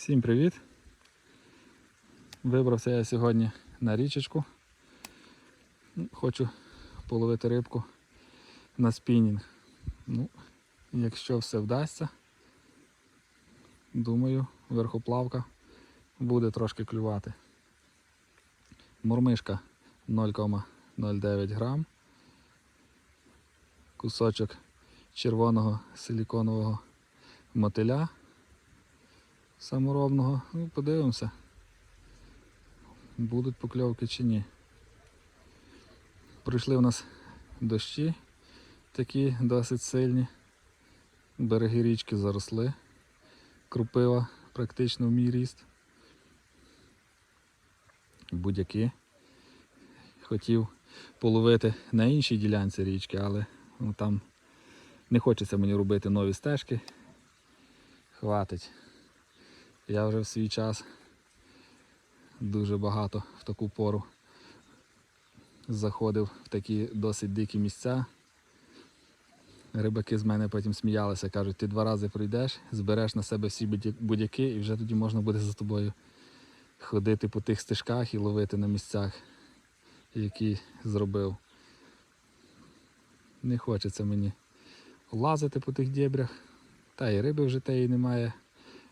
Всім привіт! Вибрався я сьогодні на річечку. Хочу половити рибку на спінінг. Ну, якщо все вдасться, думаю, верхоплавка буде трошки клювати. Мурмишка 0,09 грам. Кусочок червоного силіконового мотиля саморобного. Ну, подивимося, будуть покльовки чи ні. Прийшли у нас дощі такі досить сильні. Береги річки заросли. Крупива практично в мій ріст. Будь-які. Хотів половити на іншій ділянці річки, але ну, там не хочеться мені робити нові стежки. Хватить. Я вже в свій час дуже багато в таку пору заходив в такі досить дикі місця. Рибаки з мене потім сміялися, кажуть, ти два рази прийдеш, збереш на себе всі будяки і вже тоді можна буде за тобою ходити по тих стежках і ловити на місцях, які зробив. Не хочеться мені лазити по тих дєбрях. Та і риби вже теї немає,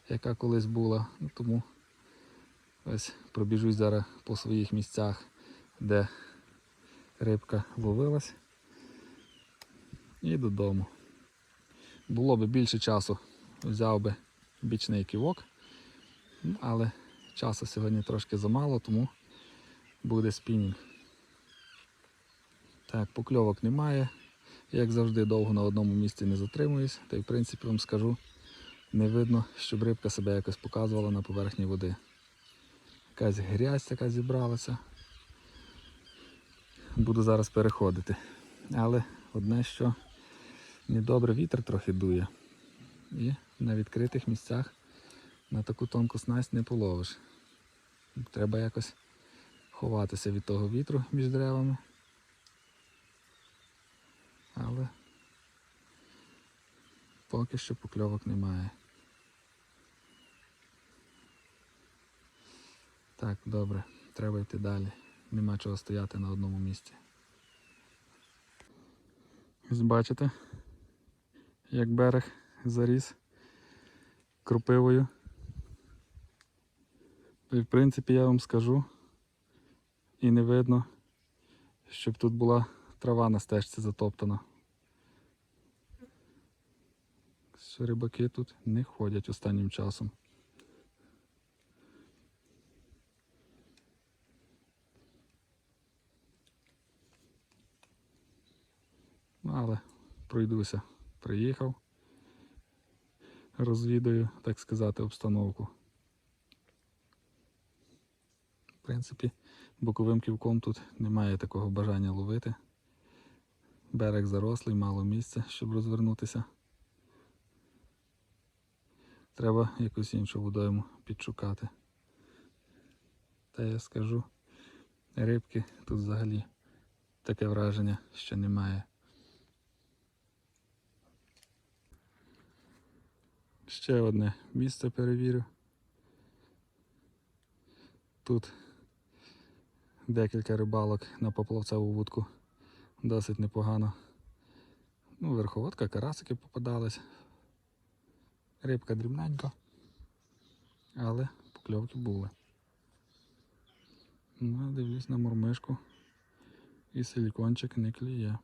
яка колись була. Тому ось пробіжусь зараз по своїх місцях, де рибка ловилась. І додому. Було би більше часу, взяв би бічний ківок, Ну, але часу сьогодні трошки замало, тому буде спінінг. Так, покльовок немає. Як завжди, довго на одному місці не затримуюсь, та й в принципі вам скажу, не видно, щоб рибка себе якось показувала на поверхні води. Якась грязь така зібралася. Буду зараз переходити. Але одне, що недобре вітер трохи дує. І на відкритих місцях на таку тонку снасть не половиш. Треба якось ховатися від того вітру між деревами. Але поки що покльовок немає. Так, добре, треба йти далі. Нема чого стояти на одному місці. Ось бачите, як берег заріс крупивою. І в принципі я вам скажу, і не видно, щоб тут була трава на стежці затоптана. Рибаки тут не ходять останнім часом. Але пройдуся. Приїхав. Розвідую, так сказати, обстановку. В принципі, боковим ківком тут немає такого бажання ловити. Берег зарослий, мало місця, щоб розвернутися. Треба якусь іншу водойму підшукати. Та я скажу, рибки тут взагалі таке враження, що немає. Ще одне місце перевірю. Тут декілька рибалок на поплавцеву вудку досить непогано. Ну, верховодка, карасики попадались. Рибка дрібненька, але покльовки були. Ну, дивлюсь на мурмишку і силікончик не кліє.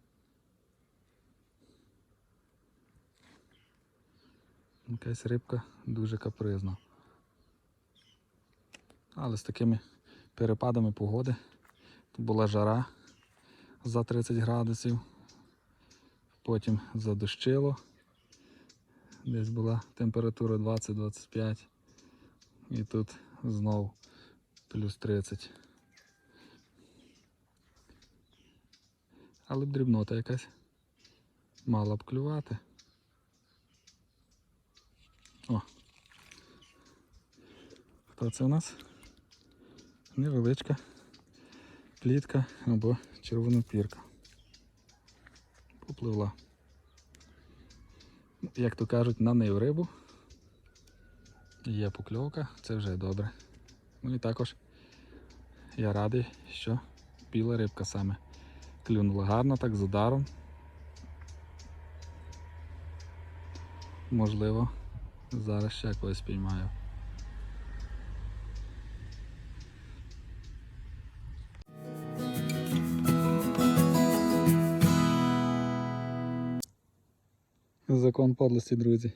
Якась рибка дуже капризна. Але з такими перепадами погоди. Тут була жара за 30 градусів, потім задощило. Десь була температура 20-25 і тут знов плюс 30. Але б дрібнота якась мала б клювати. О. Хто це у нас? Невеличка плітка або червонопірка. Попливла. Як то кажуть, на неї рибу. Є покльовка, це вже добре. Ну і також я радий, що біла рибка саме клюнула гарно, так з ударом. Можливо, зараз ще когось піймаю. Закон подлості, друзі.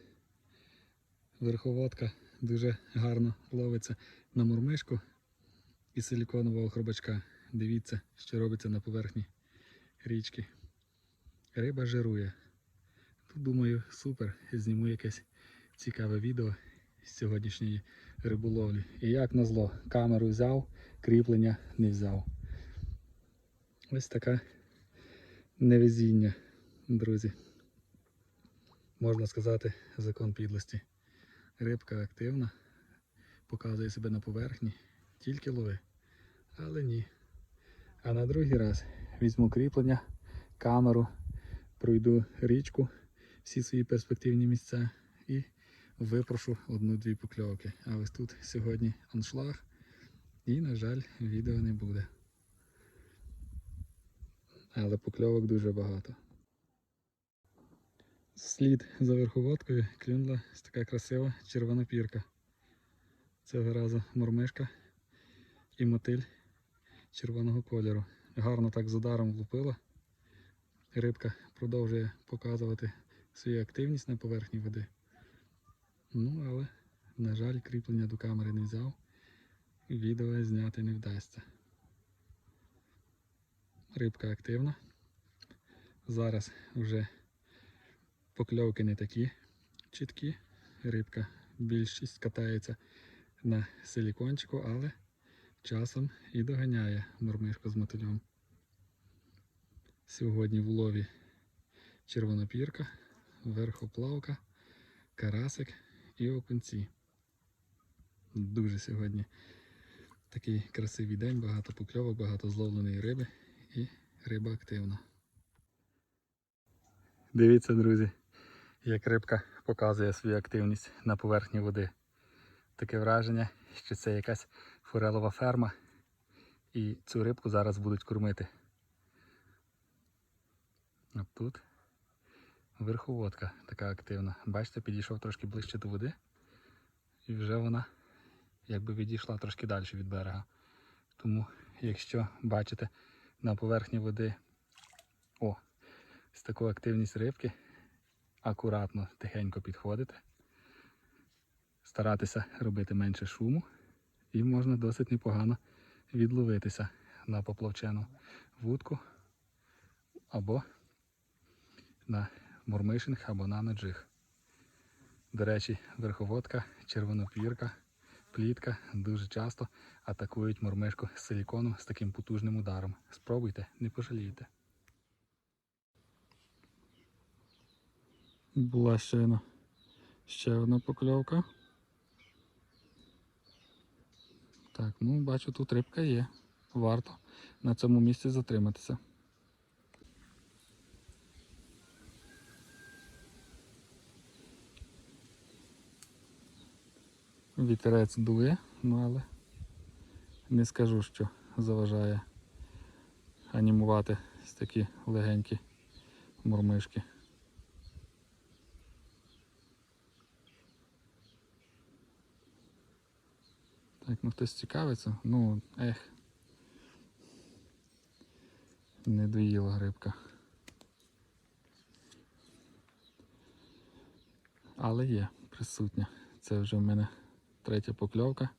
Верховодка дуже гарно ловиться на мурмишку і силіконового хробачка. Дивіться, що робиться на поверхні річки. Риба жирує. Тут думаю, супер. Зніму якесь цікаве відео з сьогоднішньої риболовлі. І як назло, камеру взяв, кріплення не взяв. Ось таке невезіння, друзі. Можна сказати, закон підлості. Рибка активна, показує себе на поверхні, тільки лови. Але ні. А на другий раз візьму кріплення, камеру, пройду річку, всі свої перспективні місця і випрошу одну-дві покльовки. А ось тут сьогодні аншлаг і, на жаль, відео не буде. Але покльовок дуже багато. Слід за верховодкою клюнула така красива червона пірка. Цього разу мормишка і мотиль червоного кольору. Гарно так з ударом влупила. Рибка продовжує показувати свою активність на поверхні води. Ну, але, на жаль, кріплення до камери не взяв. Відео зняти не вдасться. Рибка активна. Зараз вже покльовки не такі чіткі. Рибка більшість катається на силікончику, але часом і доганяє мормишку з мотилем. Сьогодні в улові червонопірка, верхоплавка, карасик і окунці. Дуже сьогодні такий красивий день, багато покльовок, багато зловленої риби і риба активна. Дивіться, друзі, як рибка показує свою активність на поверхні води. Таке враження, що це якась форелова ферма, і цю рибку зараз будуть кормити. От тут верховодка така активна. Бачите, підійшов трошки ближче до води, і вже вона якби відійшла трошки далі від берега. Тому, якщо бачите на поверхні води о, з таку активність рибки, акуратно, тихенько підходити, старатися робити менше шуму, і можна досить непогано відловитися на поплавчену вудку або на мурмишинг, або на наджиг. До речі, верховодка, червонопірка, плітка дуже часто атакують мормишку з силікону з таким потужним ударом. Спробуйте, не пожалієте. Одна, ще одна покльовка. Так, ну бачу, тут рибка є. Варто на цьому місці затриматися. Вітерець дує, ну але не скажу, що заважає анімувати такі легенькі мурмишки. Так, ну хтось цікавиться, ну ех. Не доїла грибка. Але є присутня. Це вже в мене третя покльовка.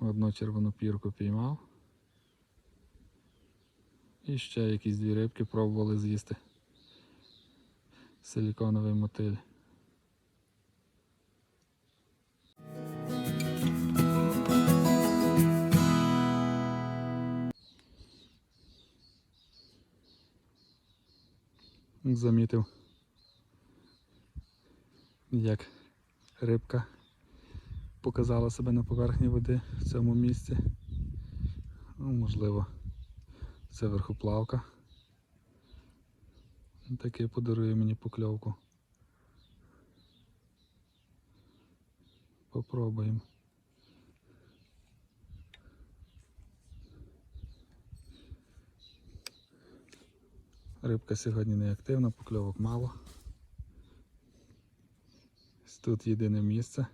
Одну червону пірку піймав. І ще якісь дві рибки пробували з'їсти. Силіконовий мотиль. Замітив, як рибка показала себе на поверхні води в цьому місці. Ну, можливо, це верхоплавка. Таке подарує мені покльовку. Попробуємо. Рибка сьогодні не активна, покльовок мало. Тут єдине місце,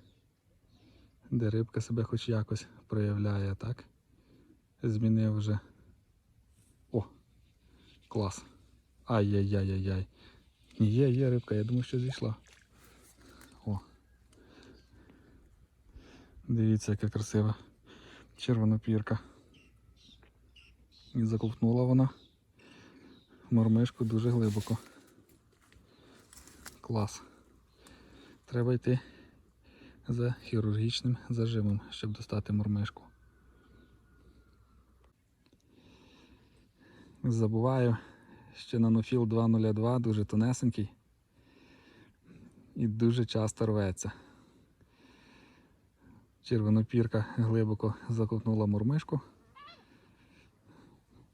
де рибка себе хоч якось проявляє, так? Змінив вже. О! Клас. Ай-яй-яй-яй-яй. Є, є рибка, я думаю, що зійшла. О. Дивіться, яка красива червонопірка. І заковтнула вона мормишку дуже глибоко. Клас. Треба йти за хірургічним зажимом, щоб достати мормишку. Забуваю, що нанофіл 202 дуже тонесенький і дуже часто рветься. Червонопірка глибоко заковтнула мормишку.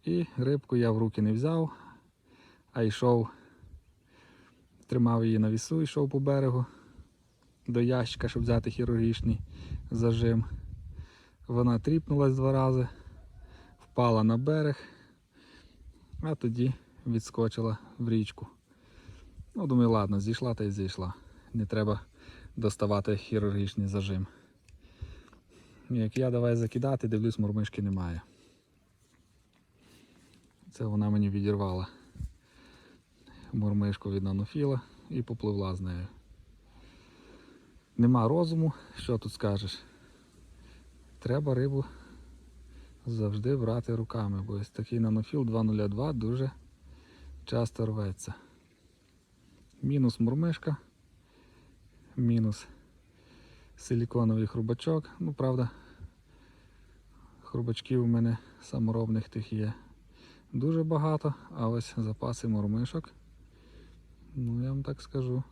І рибку я в руки не взяв, а йшов, тримав її на вісу, йшов по берегу до ящика, щоб взяти хірургічний зажим. Вона тріпнулась два рази, впала на берег, а тоді відскочила в річку. Ну, думаю, ладно, зійшла та й зійшла. Не треба доставати хірургічний зажим. Як я давай закидати, дивлюсь, мормишки немає. Це вона мені відірвала мормишку від нанофіла і попливла з нею. Нема розуму, що тут скажеш. Треба рибу завжди брати руками, бо ось такий нанофіл 202 дуже часто рветься. Мінус мурмишка, мінус силіконовий хрубачок. Ну, правда, хрубачків у мене саморобних тих є дуже багато, а ось запаси мурмишок. Ну, я вам так скажу.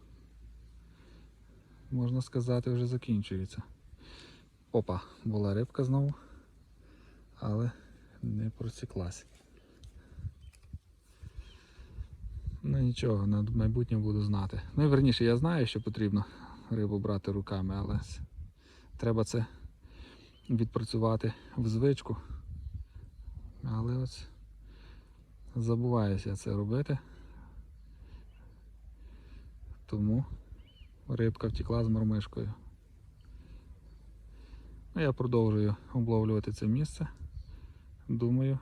Можна сказати, вже закінчується. Опа, була рибка знову, але не просіклась. Ну нічого, на майбутнє буду знати. Ну і верніше, я знаю, що потрібно рибу брати руками, але треба це відпрацювати в звичку. Але ось забуваюся це робити. Тому рибка втекла з мормишкою. Ну, Я продовжую обловлювати це місце. Думаю,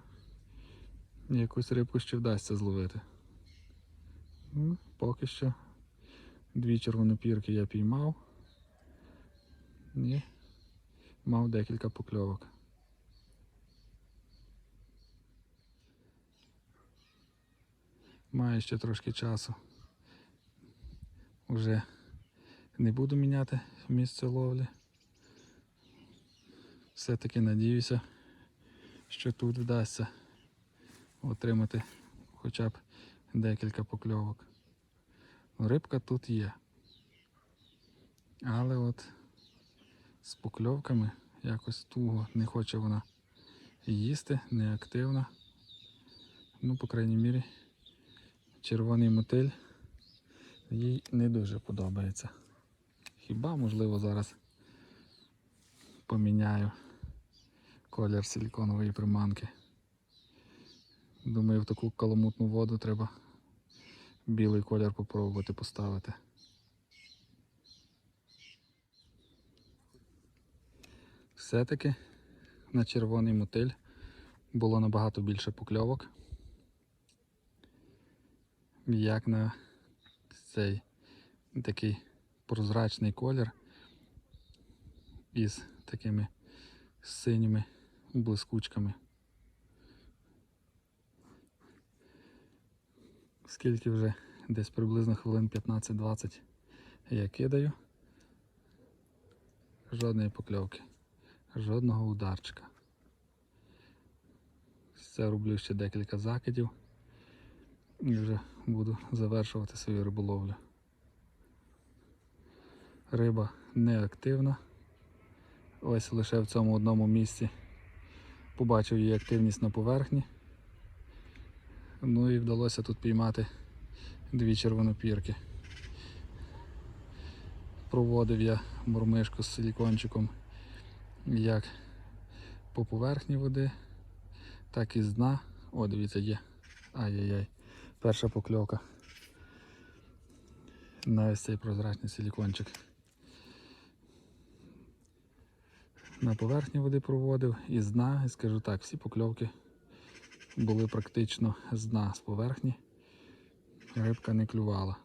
якусь рибку ще вдасться зловити. Ну, Поки що дві червонопірки я піймав і мав декілька покльовок. Маю ще трошки часу. Уже не буду міняти місце ловлі. Все-таки надіюся, що тут вдасться отримати хоча б декілька покльовок. Рибка тут є. Але от з покльовками якось туго не хоче вона їсти, неактивна. Ну, по крайній мірі, червоний мотиль їй не дуже подобається. Хіба, можливо, зараз поміняю колір силіконової приманки. Думаю, в таку каламутну воду треба білий колір попробувати поставити. Все-таки на червоний мотиль було набагато більше покльовок, як на цей такий прозрачний колір із такими синіми блискучками. Скільки вже десь приблизно хвилин 15-20 я кидаю. Жодної покльовки, жодного ударчика. Це роблю ще декілька закидів і вже буду завершувати свою риболовлю. Риба неактивна. Ось лише в цьому одному місці побачив її активність на поверхні. Ну і вдалося тут піймати дві червонопірки. проводив я мормишку з силікончиком як по поверхні води, так і з дна. О, дивіться, є. Ай-яй-яй. Перша покльовка. На ось цей прозрачний силікончик. На поверхні води проводив і з дна, і скажу так, всі покльовки були практично з дна, з поверхні. Рибка не клювала.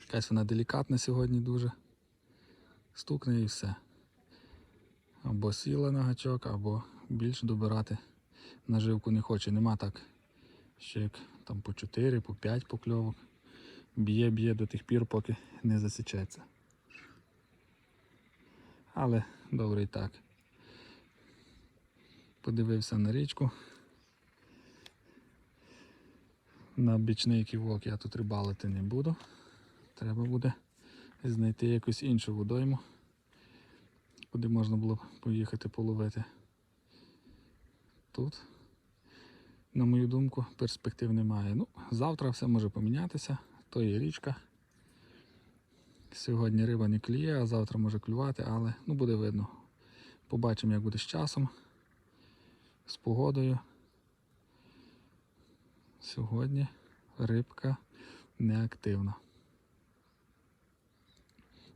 Якась вона делікатна сьогодні дуже. Стукне і все. Або сіла на гачок, або більше добирати наживку не хоче. Нема так, що як там по 4, по 5 покльовок. Б'є, б'є до тих пір, поки не засічеться. Але добре і так. Подивився на річку. На бічний ківок я тут рибалити не буду. Треба буде знайти якусь іншу водойму, куди можна було поїхати половити. Тут, на мою думку, перспектив немає. Ну, завтра все може помінятися, то є річка. Сьогодні риба не клює, а завтра може клювати, але ну, буде видно. Побачимо, як буде з часом, з погодою. Сьогодні рибка неактивна.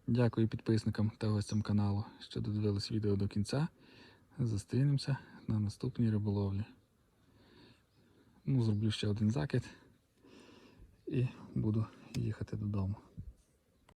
Дякую підписникам та гостям каналу, що додивились відео до кінця. Зустрінемося на наступній риболовлі. Ну, зроблю ще один закид і буду їхати додому.